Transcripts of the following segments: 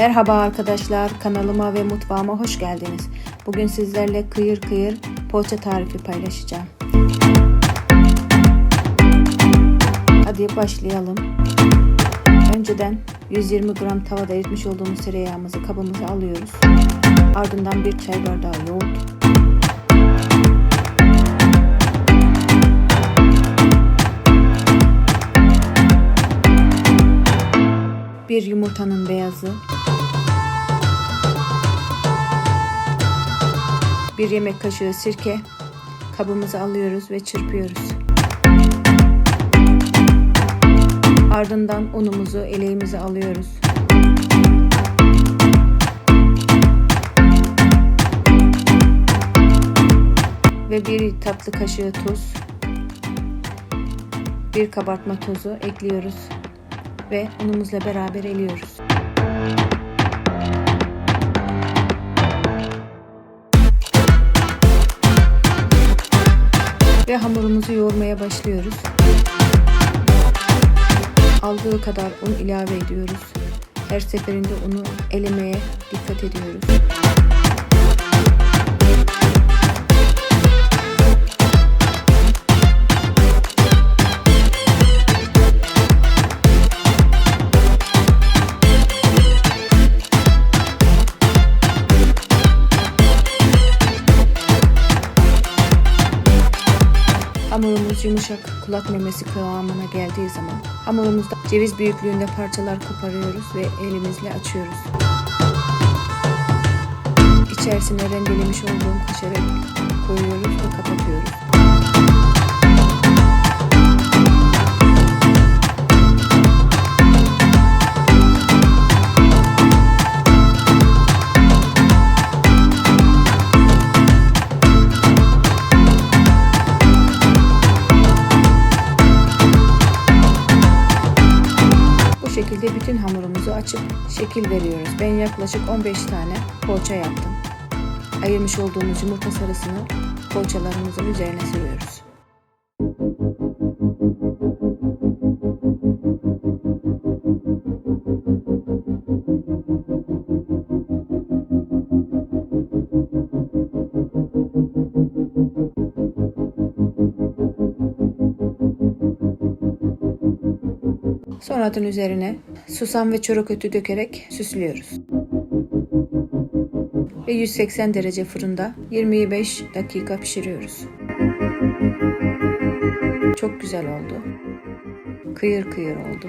Merhaba arkadaşlar, kanalıma ve mutfağıma hoş geldiniz. Bugün sizlerle kıyır kıyır poğaça tarifi paylaşacağım. Hadi başlayalım. Önceden 120 gram tavada eritmiş olduğumuz tereyağımızı kabımıza alıyoruz. Ardından bir çay bardağı yoğurt, bir yumurtanın beyazı, bir yemek kaşığı sirke kabımıza alıyoruz ve çırpıyoruz. Ardından unumuzu eleğimize alıyoruz. Ve bir tatlı kaşığı tuz, bir kabartma tozu ekliyoruz ve unumuzla beraber eliyoruz. Ve hamurumuzu yoğurmaya başlıyoruz. Aldığı kadar un ilave ediyoruz. Her seferinde unu elemeye dikkat ediyoruz. Hamurumuz yumuşak kulak memesi kıvamına geldiği zaman hamurumuzda ceviz büyüklüğünde parçalar koparıyoruz ve elimizle açıyoruz. İçerisine rendelemiş olduğum kaşarı koyuyoruz ve kapatıyoruz. Bütün hamurumuzu açıp şekil veriyoruz. Ben yaklaşık 15 tane poğaça yaptım. Ayırmış olduğumuz yumurta sarısını poğaçalarımızın üzerine sürüyoruz. Sonradan üzerine susam ve çörek otu dökerek süslüyoruz. Ve 180 derece fırında 25 dakika pişiriyoruz. Çok güzel oldu. Kıyır kıyır oldu.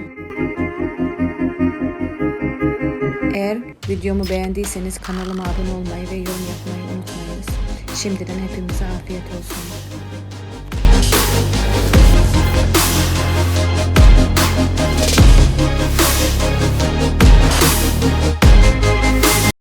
Eğer videomu beğendiyseniz kanalıma abone olmayı ve yorum yapmayı unutmayınız. Şimdiden hepimize afiyet olsun.